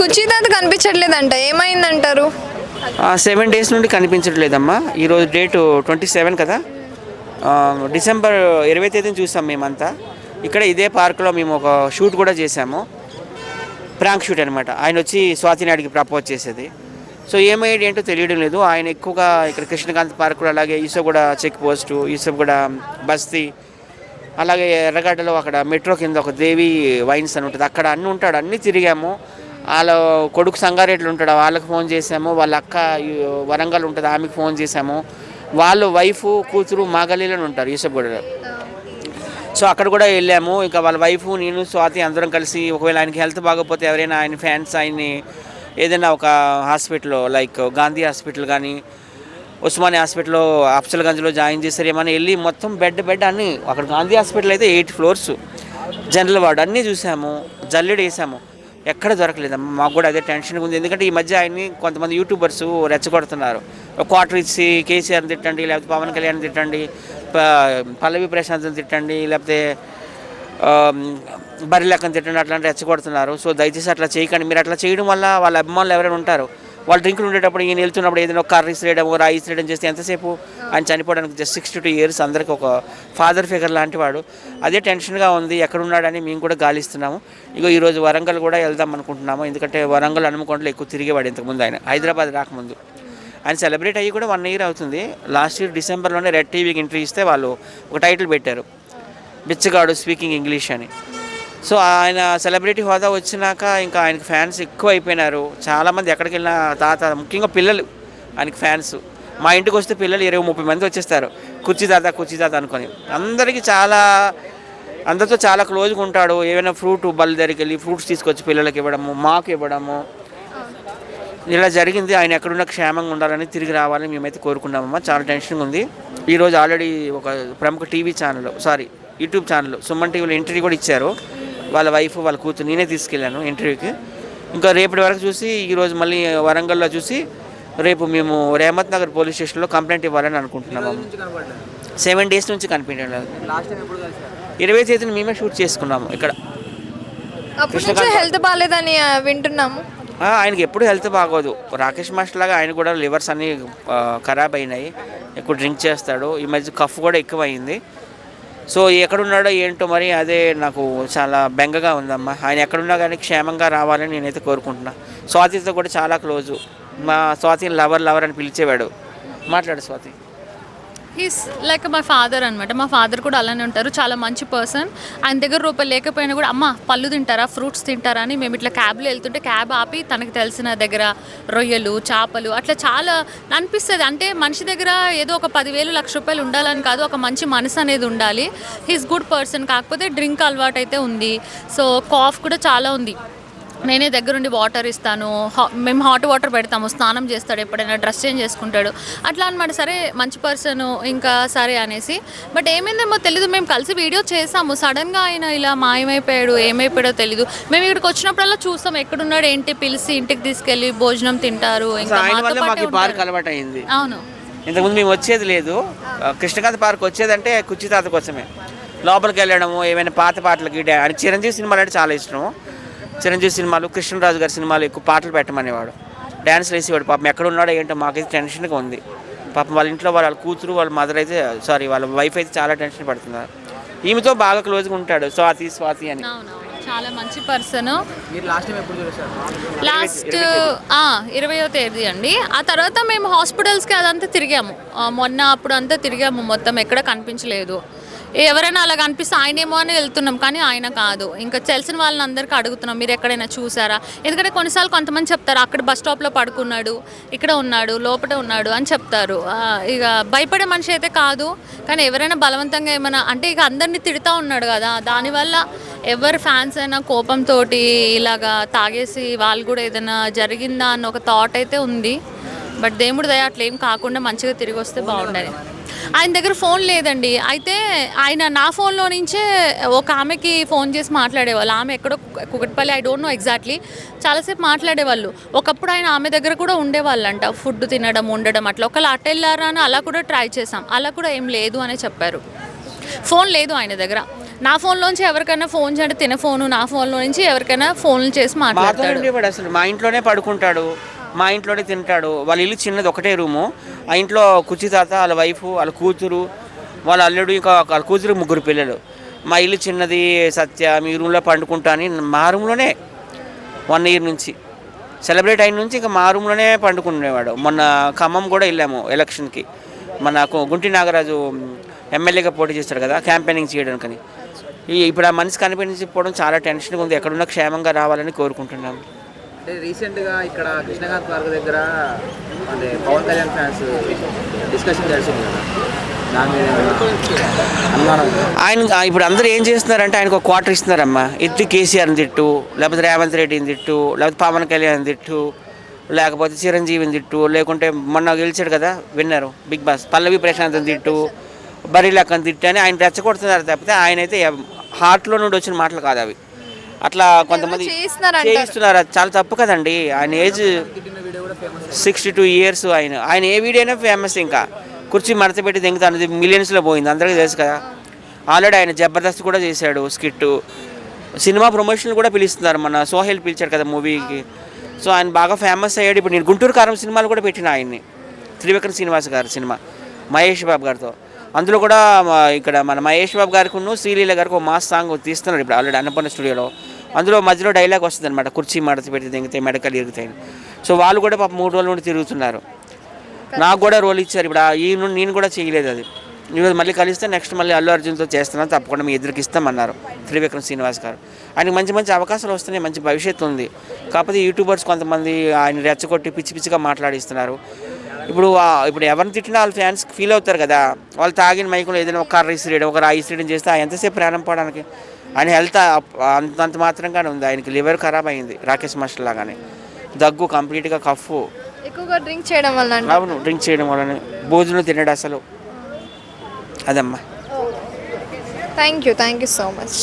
కుర్చీదాత కనిపించట్లేదంట. ఏమైందంటారు? Seven days నుండి కనిపించట్లేదమ్మా. ఈరోజు డేటు ట్వంటీ సెవెన్ కదా. డిసెంబర్ ఇరవై తేదీని చూసాం మేమంతా. ఇక్కడ ఇదే పార్క్లో మేము ఒక షూట్ కూడా చేసాము ప్రాంక్ షూట్ అనమాట ఆయన వచ్చి స్వాతి నాయుడికి ప్రపోజ్ చేసేది. సో ఏమయ్యాడు ఏంటో తెలియడం లేదు. ఆయన ఎక్కువగా ఇక్కడ కృష్ణకాంత్ పార్క్ అలాగే ఈసోగూడ చెక్ పోస్టు ఈసోగూడ బస్తీ అలాగే ఎర్రగడ్డలో అక్కడ మెట్రో కింద ఒక దేవి వైన్స్ అని ఉంటుంది. అక్కడ అన్నీ ఉంటాడు. అన్నీ తిరిగాము. వాళ్ళ కొడుకు సంగారెడ్లు ఉంటాడు వాళ్ళకి ఫోన్ చేసాము వాళ్ళ అక్క వరంగల్ ఉంటుంది ఆమెకి ఫోన్ చేసాము వాళ్ళు వైఫ్ కూతురు మా ఉంటారు యూసఫ్గూడలో సో అక్కడ కూడా వెళ్ళాము. ఇంకా వాళ్ళ వైఫ్ నేను స్వాతి అందరం కలిసి ఒకవేళ ఆయనకి హెల్త్ బాగోపోతే ఎవరైనా ఆయన ఫ్యాన్స్ ఆయన్ని ఏదైనా ఒక హాస్పిటల్లో లైక్ గాంధీ హాస్పిటల్ కానీ ఉస్మానియా హాస్పిటల్లో అఫ్సల్గంజ్లో జాయిన్ చేశారు. ఏమైనా వెళ్ళి మొత్తం బెడ్ బెడ్ అన్నీ అక్కడ గాంధీ హాస్పిటల్ అయితే ఎయిట్ ఫ్లోర్స్. జనరల్ వార్డ్ అన్నీ చూసాము జల్లెడ వేసాము. ఎక్కడ దొరకలేదమ్మా మాకు కూడా అదే టెన్షన్గా ఉంది. ఎందుకంటే ఈ మధ్య ఆయన్ని కొంతమంది యూట్యూబర్స్ రెచ్చగొడుతున్నారు. క్వార్టర్ ఇచ్చి కేసీఆర్ని తిట్టండి లేకపోతే పవన్ కళ్యాణ్ తిట్టండి ప- పల్లవి ప్రశాంత్ని తిట్టండి లేకపోతే బరి లెక్కన తిట్టండి అట్లాంటి రెచ్చగొడుతున్నారు. సో దయచేసి అట్లా చేయకండి. మీరు అట్లా చేయడం వల్ల వాళ్ళ అభిమానులు ఎవరైనా ఉంటారు. వాళ్ళు డ్రింకులు ఉండేటప్పుడు ఈయన వెళ్తున్నప్పుడు ఏదైనా ఒక కర్ర ఇసిరేయడం ఒక రాయి ఇసిరేయడం చేస్తే ఎంతసేపు? ఆయన చనిపోవడానికి జస్ట్ సిక్స్టీ టూ ఇయర్స్ అందరికి ఒక ఫాదర్ ఫిగర్ లాంటి వాడు. అదే టెన్షన్గా ఉంది ఎక్కడున్నాడని మేము కూడా గాలిస్తున్నాము. ఇగో ఈరోజు వరంగల్ కూడా వెళ్దాం అనుకుంటున్నాము. ఎందుకంటే వరంగల్ హనుమకొండలో ఎక్కువ తిరిగేవాడు ఇంతకుముందు ఆయన. హైదరాబాద్ రాకముందు. ఆయన సెలబ్రేట్ అయ్యి కూడా వన్ ఇయర్ అవుతుంది. లాస్ట్ ఇయర్ డిసెంబర్లోనే రెడ్ టీవీకి ఎంట్రీ ఇస్తే వాళ్ళు ఒక టైటిల్ పెట్టారు. బిచ్చగాడు స్పీకింగ్ ఇంగ్లీష్ అని. సో ఆయన సెలబ్రిటీ హోదా వచ్చినాక ఇంకా ఆయనకి ఫ్యాన్స్ ఎక్కువ అయిపోయినారు చాలామంది ఎక్కడికి వెళ్ళినా తాత ముఖ్యంగా పిల్లలు ఆయనకి ఫ్యాన్స్. మా ఇంటికి వస్తే పిల్లలు ఇరవై ముప్పై మంది వచ్చేస్తారు. కుర్చీ తాత కుర్చీ తాత అనుకొని. అందరికీ చాలా అందరితో చాలా క్లోజ్గా ఉంటాడు. ఏమైనా ఫ్రూట్ బల్ దగ్గరికి వెళ్ళి ఫ్రూట్స్ తీసుకొచ్చి పిల్లలకి ఇవ్వడము మాకు ఇవ్వడము. ఇలా జరిగింది. ఆయన ఎక్కడున్న క్షేమంగా ఉండాలని తిరిగి రావాలని మేమైతే కోరుకున్నామమ్మా. చాలా టెన్షన్గా ఉంది. ఈరోజు ఆల్రెడీ ఒక ప్రముఖ TV channel sorry YouTube channel Suman టీవీలో ఇంటర్వ్యూ కూడా ఇచ్చారు. వాళ్ళ వైఫ్ వాళ్ళ కూతురు నేనే తీసుకెళ్ళాను ఇంటర్వ్యూకి ఇంకా రేపటి వరకు చూసి ఈరోజు మళ్ళీ వరంగల్లో చూసి రేపు మేము రేమత్ నగర్ పోలీస్ స్టేషన్లో కంప్లైంట్ ఇవ్వాలని అనుకుంటున్నాము సెవెన్ డేస్ నుంచి కనిపించడం ఇరవై తేదీని మేమే షూట్ చేసుకున్నాము ఇక్కడ. అప్పటి నుంచి హెల్త్ బాగాలేదని ఆ, వింటున్నాము. ఆ, ఆయనకి ఎప్పుడు హెల్త్ బాగోదు. రాకేష్ మాస్టర్ లాగా ఆయన కూడా లివర్స్ అన్నీ ఖరాబ్ అయినాయి. ఎక్కువ డ్రింక్ చేస్తాడు. ఈ మధ్య కఫ్ కూడా ఎక్కువ అయింది సో ఎక్కడున్నాడో ఏంటో మరి అదే నాకు చాలా బెంగగా ఉందమ్మా. ఆయన ఎక్కడున్నా కానీ క్షేమంగా రావాలని నేనైతే కోరుకుంటున్నా. స్వాతితో కూడా చాలా క్లోజు. మా స్వాతిని లవర్ లవర్ అని పిలిచేవాడు. మాట్లాడు Swathi. He's like my father అనమాట మా ఫాదర్ కూడా అలానే ఉంటారు. చాలా మంచి పర్సన్ ఆయన దగ్గర రూపాయలు లేకపోయినా కూడా అమ్మ పళ్ళు తింటారా? ఫ్రూట్స్ తింటారా? అని మేము ఇట్లా క్యాబ్లో వెళ్తుంటే క్యాబ్ ఆపి తనకు తెలిసిన దగ్గర రొయ్యలు చేపలు అట్లా చాలా అనిపిస్తుంది. అంటే మనిషి దగ్గర ఏదో ఒక పదివేలు లక్ష రూపాయలు ఉండాలని కాదు. ఒక మంచి మనసు అనేది ఉండాలి. హీస్ గుడ్ పర్సన్ కాకపోతే డ్రింక్ అలవాటు అయితే ఉంది. సో కాఫ్ కూడా చాలా ఉంది. నేనే దగ్గరుండి వాటర్ ఇస్తాను హా- మేము హాట్ వాటర్ పెడతాము స్నానం చేస్తాడు ఎప్పుడైనా డ్రెస్ చేంజ్ చేసుకుంటాడు. అట్లా అనమాట సరే మంచి పర్సన్ ఇంకా సరే అనేసి. బట్ ఏమైందేమో తెలీదు మేము కలిసి వీడియో చేసాము. సడన్గా ఆయన ఇలా మాయమైపోయాడు ఏమైపోయాడో తెలీదు. మేము ఇక్కడికి వచ్చినప్పుడల్లా చూస్తాం ఎక్కడున్నాడు ఏంటి పిలిచి ఇంటికి తీసుకెళ్ళి భోజనం తింటారు ఇంకా అవును. ఇంతకుముందు మేము వచ్చేది లేదు. కృష్ణకాంత్ పార్క్ వచ్చేదంటే కుర్చీ తాత కోసమే. లోపలికి వెళ్ళడము ఏమైనా పాత పాటలకి చిరంజీవి సినిమాలు అంటే చాలా ఇష్టం. చిరంజీవి సినిమాలు కృష్ణరాజు గారి సినిమాలు ఎక్కువ పాటలు పెట్టమనేవాడు. డ్యాన్స్ వేసేవాడు పాపం ఎక్కడ ఉన్నాడో ఏంటో మాకైతే టెన్షన్గా ఉంది. పాపం వాళ్ళ ఇంట్లో వాళ్ళ కూతురు వాళ్ళ మదర్ అయితే సారీ వాళ్ళ వైఫ్ అయితే చాలా టెన్షన్ పడుతున్నారు. ఈమెతో బాగా క్లోజ్గా ఉంటాడు స్వాతి స్వాతి అని. చాలా మంచి పర్సన్. మీరు లాస్ట్ టైం ఎప్పుడు చూసారు? లాస్ట్ ఇరవయో తేదీ అండి. ఆ తర్వాత మేము హాస్పిటల్స్కి అదంతా తిరిగాము. మొన్న అప్పుడు అంతా తిరిగాము మొత్తం ఎక్కడ కనిపించలేదు. ఎవరైనా అలా అనిపిస్తే ఆయనేమో అని వెళ్తున్నాం కానీ ఆయన కాదు. ఇంకా తెలిసిన వాళ్ళని అందరికీ అడుగుతున్నాం మీరు ఎక్కడైనా చూసారా? ఎందుకంటే కొన్నిసార్లు కొంతమంది చెప్తారు అక్కడ బస్ స్టాప్లో పడుకున్నాడు ఇక్కడ ఉన్నాడు లోపల ఉన్నాడు అని చెప్తారు. ఇక భయపడే మనిషి అయితే కాదు కానీ ఎవరైనా బలవంతంగా ఏమైనా అంటే ఇక అందరినీ తిడుతూ ఉన్నాడు కదా దానివల్ల ఎవరు ఫ్యాన్స్ అయినా కోపంతో ఇలాగా తాగేసి వాళ్ళు కూడా ఏదైనా జరిగిందా అన్న ఒక థాట్ అయితే ఉంది. బట్ దేవుడి దయ అట్లా ఏం కాకుండా మంచిగా తిరిగి వస్తే బాగుండేది. ఆయన దగ్గర ఫోన్ లేదండి. అయితే ఆయన నా ఫోన్లో నుంచే ఒక ఆమెకి ఫోన్ చేసి మాట్లాడేవాళ్ళు. ఆమె ఎక్కడో Kukatpally I don't know exactly చాలాసేపు మాట్లాడేవాళ్ళు. ఒకప్పుడు ఆయన ఆమె దగ్గర కూడా ఉండేవాళ్ళంట. ఫుడ్ తినడం ఉండడం అట్లా. ఒకళ్ళు అటు వెళ్ళారా అని అలా కూడా ట్రై చేసాం అలా కూడా ఏం లేదు అనే చెప్పారు. ఫోన్ లేదు ఆయన దగ్గర. నా ఫోన్లోంచి ఎవరికైనా ఫోన్ చేయండి తిన ఫోను నా ఫోన్లో నుంచి ఎవరికైనా ఫోన్లు చేసి మాట్లాడతాడు. అసలు. మా ఇంట్లోనే పడుకుంటాడు. మా ఇంట్లోనే తింటాడు. వాళ్ళ ఇల్లు చిన్నది ఒకటే రూము. ఆ ఇంట్లో కుర్చీ తాత వాళ్ళ వైఫ్ వాళ్ళ కూతురు వాళ్ళ అల్లుడు ఇంకా వాళ్ళ కూతురు ముగ్గురు పిల్లలు. మా ఇల్లు చిన్నది సత్య మీ రూమ్లో పండుకుంటా అని మా రూమ్లోనే వన్ ఇయర్ నుంచి. సెలబ్రేట్ అయిన నుంచి ఇంకా మా రూమ్లోనే పండుకునేవాడు. మొన్న ఖమ్మం కూడా వెళ్ళాము ఎలక్షన్కి. మన గుంటి నాగరాజు ఎమ్మెల్యేగా పోటీ చేస్తాడు కదా క్యాంపెయినింగ్ చేయడానికని. ఇప్పుడు ఆ మనిషి కనిపించకపోవడం చాలా టెన్షన్గా ఉంది. ఎక్కడున్నా క్షేమంగా రావాలని కోరుకుంటున్నాము. అంటే రీసెంట్గా ఇక్కడ కృష్ణకాంత్ పార్క్ దగ్గర అంటే పవన్ కళ్యాణ్ ఫ్యాన్స్ డిస్కషన్ జరిగింది కదా. ఆయన ఇప్పుడు అందరూ ఏం చేస్తున్నారంటే ఆయనకు ఒక క్వార్టర్ ఇస్తున్నారమ్మా. ఎత్తి కేసీఆర్ని తిట్టు లేకపోతే రేవంత్ రెడ్డిని తిట్టు లేకపోతే పవన్ కళ్యాణ్ తిట్టు లేకపోతే చిరంజీవిని తిట్టు లేకుంటే మొన్న గెలిచాడు కదా విన్నారు బిగ్ బాస్ పల్లవి ప్రశాంత్ని తిట్టు బరిలక్కని తిట్టు అని ఆయన రెచ్చగొడుతున్నారు తప్పితే ఆయన అయితే హార్ట్లో నుండి వచ్చిన మాటలు కాదు అవి. అట్లా కొంతమంది. చేయిస్తున్నారు. అది చాలా తప్పు కదండి. ఆయన ఏజ్ సిక్స్టీ టూ ఇయర్స్ ఆయన. ఆయన ఏ వీడియో అయినా ఫేమస్ ఇంకా. కుర్చీ మడత పెట్టి దింగుతాను మిలియన్స్లో పోయింది. అందరికీ తెలుసు కదా. ఆల్రెడీ ఆయన జబర్దస్త్ కూడా చేశాడు స్కిట్. సినిమా ప్రమోషన్లు కూడా పిలుస్తున్నారు మన సోహెల్ పిలిచాడు కదా మూవీకి. సో ఆయన బాగా ఫేమస్ అయ్యాడు. ఇప్పుడు నేను గుంటూరు కారం సినిమాలు కూడా పెట్టిన ఆయన్ని. త్రివిక్రమ్ శ్రీనివాస్ గారి సినిమా. మహేష్ బాబు గారితో. అందులో కూడా ఇక్కడ మన మహేష్ బాబు గారికి శ్రీలీల గారికి ఒక మాస్ సాంగ్ తీస్తున్నారు ఇప్పుడు ఆల్రెడీ అన్నపూర్ణ స్టూడియోలో. అందులో మధ్యలో డైలాగ్ వస్తుంది అనమాట కుర్చీ మడత పెట్టి దిగితే మెడకలు ఇరుగుతాయి సో వాళ్ళు కూడా పాప మూడు రోజుల నుండి తిరుగుతున్నారు. నాకు కూడా రోల్ ఇచ్చారు ఇప్పుడు ఆ- ఈ నుండి నేను కూడా చేయలేదు అది. ఈరోజు మళ్ళీ కలిస్తే నెక్స్ట్ మళ్ళీ అల్లు అర్జున్తో చేస్తున్నాను తప్పకుండా మీ ఇద్దరికి ఇస్తామన్నారు త్రివిక్రమ్ శ్రీనివాస్ గారు. ఆయనకి మంచి మంచి అవకాశాలు వస్తున్నాయి మంచి భవిష్యత్తు ఉంది. కాకపోతే యూట్యూబర్స్ కొంతమంది ఆయన రెచ్చగొట్టి పిచ్చి పిచ్చిగా మాట్లాడిస్తున్నారు. ఇప్పుడు ఇప్పుడు ఎవరిని తిట్టినా వాళ్ళ ఫ్యాన్స్ ఫీల్ అవుతారు కదా. వాళ్ళు తాగిన మైకులో ఏదైనా ఒక కర్ర ఇసిరేయడం ఒక రాయి ఇసిరేయడం చేస్తే ఆ ఎంతసేపు ప్రాణం పోవడానికి? ఆయన హెల్త్ అంత అంత మాత్రంగానే ఉంది. ఆయనకి లివర్ ఖరాబ్ అయింది రాకేష్ మాస్టర్ లాగానే. దగ్గు కంప్లీట్గా కఫ్. ఎక్కువగా డ్రింక్ చేయడం వల్ల అవును డ్రింక్ చేయడం వలన. భోజనం తినడు అసలు. అదమ్మా. Thank you thank you so much